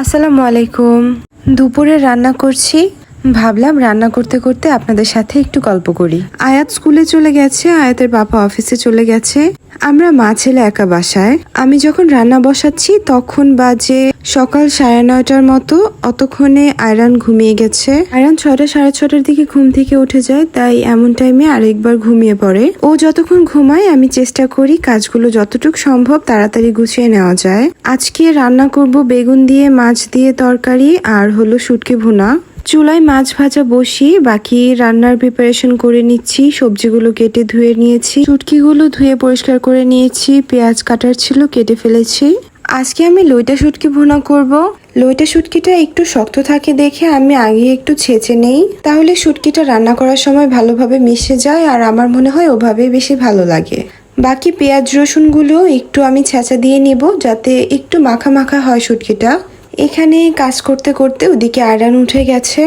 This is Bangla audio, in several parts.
আসসালামু আলাইকুম। দুপুরে রান্না করছি ভাবলাম রান্না করতে করতে আপনাদের সাথে একটু গল্প করি। আয়াত স্কুলে চলে গেছে, আয়াতের বাবা অফিসে চলে গেছে। আমরা মা ছেলে একা বাসায়। আমি যখন রান্না বসাচ্ছি, তখন বাজে সকাল সাড়ে নয়টার মতো। অতক্ষণে আয়রান ঘুমিয়ে গেছে। আয়রান ছটা সাড়ে ছটার দিকে ঘুম থেকে উঠে যায়, তাই এমন টাইমে আরেকবার ঘুমিয়ে পড়ে। ও যতক্ষণ ঘুমায়, আমি চেষ্টা করি কাজগুলো যতটুকু সম্ভব তাড়াতাড়ি গুছিয়ে নেওয়া যায়। আজকে রান্না করব বেগুন দিয়ে, মাছ দিয়ে তরকারি, আর হলো শুটকি ভুনা। চুলায় মাছ ভাজা বসিয়ে বাকি রান্নার প্রিপারেশন করে নিচ্ছি। সবজিগুলো কেটে ধুয়ে নিয়েছি। শুটকিগুলো ধুয়ে পরিষ্কার করে নিয়েছি। পেঁয়াজ কাটার ছিল, কেটে ফেলেছি। আজকে আমি লইটা শুটকি ভুনা করব। লইটা শুটকিটা একটু শক্ত থাকে দেখে আমি আগে একটু ছেঁচে নেই। তাহলে শুটকিটা রান্না করার সময় ভালোভাবে মিশে যায় আর আমার মনে হয় ওভাবে বেশি ভালো লাগে। বাকি পেঁয়াজ রসুনগুলো একটু আমি ছেঁচা দিয়ে নিব যাতে একটু মাখা মাখা হয় শুটকিটা। এখানে কাজ করতে করতে ওদিকে আয়রান উঠে গেছে।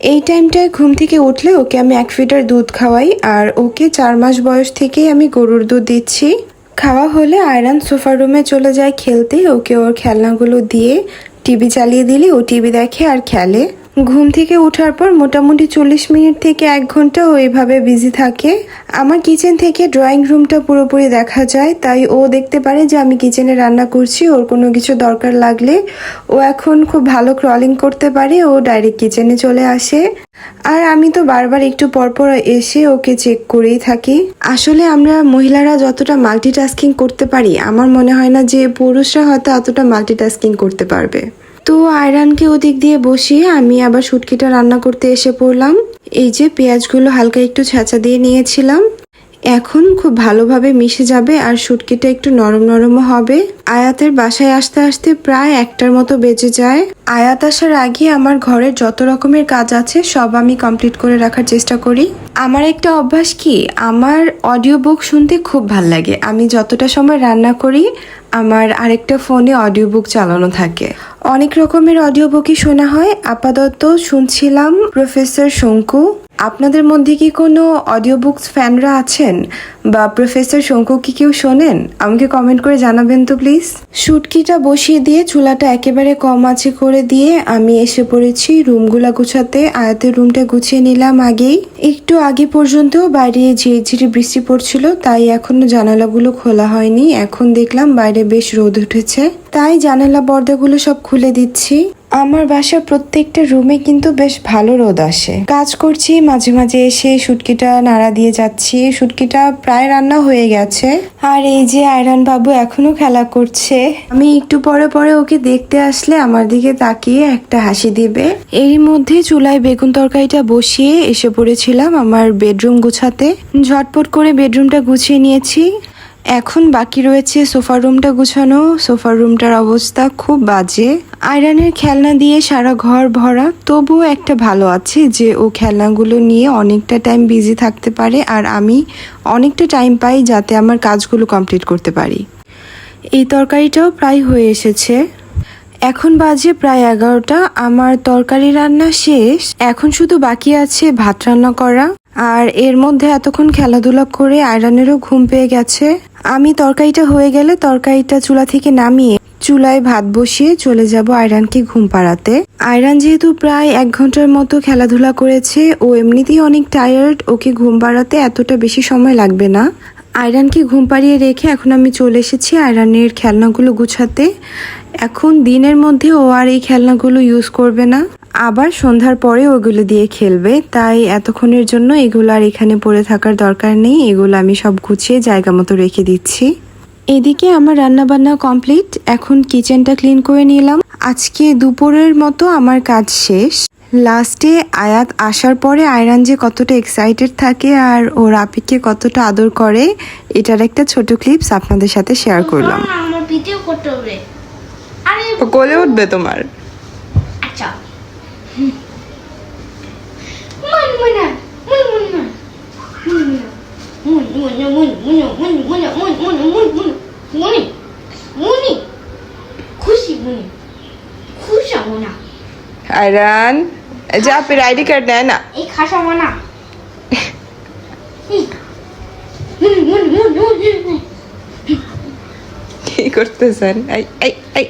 এই টাইমটায় ঘুম থেকে উঠলে ওকে আমি এক ফিটার দুধ খাওয়াই, আর ওকে চার মাস বয়স থেকেই আমি গরুর দুধ দিচ্ছি। খাওয়া হলে আয়রান সোফা রুমে চলে যায় খেলতে, ওকে ওর খেলনাগুলো দিয়ে টিভি চালিয়ে দিলে ও টিভি দেখে আর খেলে। ঘুম থেকে ওঠার পর মোটামুটি চল্লিশ মিনিট থেকে এক ঘণ্টা ও এইভাবে বিজি থাকে। আমার কিচেন থেকে ড্রয়িং রুমটা পুরোপুরি দেখা যায়, তাই ও দেখতে পারে যে আমি কিচেনে রান্না করছি, ওর কোনো কিছু দরকার লাগলে। ও এখন খুব ভালো ক্রলিং করতে পারে, ও ডাইরেক্ট কিচেনে চলে আসে। আর আমি তো বারবার একটু পরপর এসে ওকে চেক করেই থাকি। আসলে আমরা মহিলারা যতটা মাল্টিটাস্কিং করতে পারি, আমার মনে হয় না যে পুরুষরা হয়তো অতটা মাল্টিটাস্কিং করতে পারবে। তো আয়রনকে ওদিক দিয়ে বসিয়ে আমি আবার শুটকিটা রান্না করতে এসে পড়লাম। এই যে পেঁয়াজগুলো হালকা একটু ছেঁচা দিয়ে নিয়েছিলাম। এখন খুব ভালোভাবে মিশে যাবে আর শুটকিটা একটু নরম নরমও হবে। আয়াতের বাসায় আসতে আসতে প্রায় একটার মতো বেজে যায়। আয়াত আসার আগে আমার ঘরের যত রকমের কাজ আছে সব আমি কমপ্লিট করে রাখার চেষ্টা করি। আমার একটা অভ্যাস কি? আমার অডিও বুক শুনতে খুব ভালো লাগে। আমি যতটা সময় রান্না করি, আমার আরেকটা ফোনে অডিও বুক চালানো থাকে। অনেক রকমের অডিও বুকই শোনা হয়। আপাতত শুনছিলাম প্রফেসর শঙ্কু। আপনাদের মধ্যে কি কোনো অডিও বুকস ফ্যানরা আছেন? বা প্রফেসর শঙ্কু কি কেউ শোনেন? আমাকে কমেন্ট করে জানাবেন তো প্লিজ শুটকিটা বসিয়ে দিয়ে চুলাটা একেবারে কম আছে করে দিয়ে আমি এসে পড়েছি রুমগুলা গুছাতে। আয়াতের রুমটা গুছিয়ে নিলাম আগেই। একটু আগে পর্যন্ত বাইরে ঝিরিঝিরি বৃষ্টি পড়ছিল, তাই এখনও জানালাগুলো খোলা হয়নি। এখন দেখলাম বাইরে বেশ রোদ উঠেছে। তাই জানালা পর্দাগুলো সব খুলে দিচ্ছি। আমার বাসার প্রত্যেকটা রুমে কিন্তু বেশ ভালো রোদ আসে। কাজ করছি, মাঝে মাঝে এসে শুটকিটা নাড়া দিয়ে যাচ্ছি। শুটকিটা প্রায় রান্না হয়ে গেছে। আর এই যে আয়রান বাবু এখনও খেলা করছে। আমি একটু পরে পরে ওকে দেখতে আসলে আমার দিকে তাকিয়ে একটা হাসি দিবে। এরই মধ্যে চুলায় বেগুন তরকারিটা বসিয়ে এসে পড়েছিলাম আমার বেডরুম গুছাতে। ঝটপট করে বেডরুমটা গুছিয়ে নিয়েছি। এখন বাকি রয়েছে সোফার রুমটা গুছানো। সোফার রুমটার অবস্থা খুব বাজে। আয়রানের খেলনা দিয়ে সারা ঘর ভরা, তবুও একটা ভালো আছে যে ও খেলনাগুলো নিয়ে অনেকটা টাইম বিজি থাকতে পারে আর আমি অনেকটা টাইম পাই যাতে আমার কাজগুলো কমপ্লিট করতে পারি। এই তরকারিটাও প্রায় হয়ে এসেছে। এখন বাজে প্রায় এগারোটা, আমার তরকারি রান্না শেষ। এখন শুধু বাকি আছে ভাত রান্না করা। আর এর মধ্যে এতক্ষণ খেলাধুলা করে আয়রানেরও ঘুম পেয়ে গেছে। আমি তরকারিটা হয়ে গেলে তরকারিটা চুলা থেকে নামিয়ে চুলায় ভাত বসিয়ে চলে যাব আয়রানকে ঘুম পাড়াতে। আয়রান যেহেতু প্রায় এক ঘণ্টার মতো খেলাধুলা করেছে, ও এমনিতেই অনেক টায়ার্ড ওকে ঘুম পাড়াতে এতটা বেশি সময় লাগবে না। আয়রানকে ঘুম পাড়িয়ে রেখে এখন আমি চলে এসেছি আয়রানের খেলনাগুলো গুছাতে। এখন দিনের মধ্যে ও আর এই খেলনাগুলো ইউজ করবে না। আবার সন্ধ্যার পরে ওগুলো দিয়ে খেলবে, তাই এতক্ষণের জন্য এগুলো আর এখানে পড়ে থাকার দরকার নেই। এগুলো আমি সব গুছিয়ে জায়গা মতো রেখে দিচ্ছি। এদিকে আমার রান্না বান্না কমপ্লিট এখন কিচেনটা ক্লিন করে নিলাম। আজকে দুপুরের মতো আমার কাজ শেষ। লাস্টে আয়াত আসার পরে আয়রান যে কতটা এক্সাইটেড থাকে আর ও রাপিকে কতটা আদর করে এটার একটা ছোট ক্লিপস আপনাদের সাথে শেয়ার করলাম। কোলে উঠবে তোমার। আচ্ছা মন মনা মন মনা মন মনা মন মনা মন মনা মন মনা মন মনা মনি মনি খুশি মনি খুশা মনা আয়রান যা আপনার আইডি কার্ড নেয় না মনা মন মন মন মন কি করতেছেন আই আই এই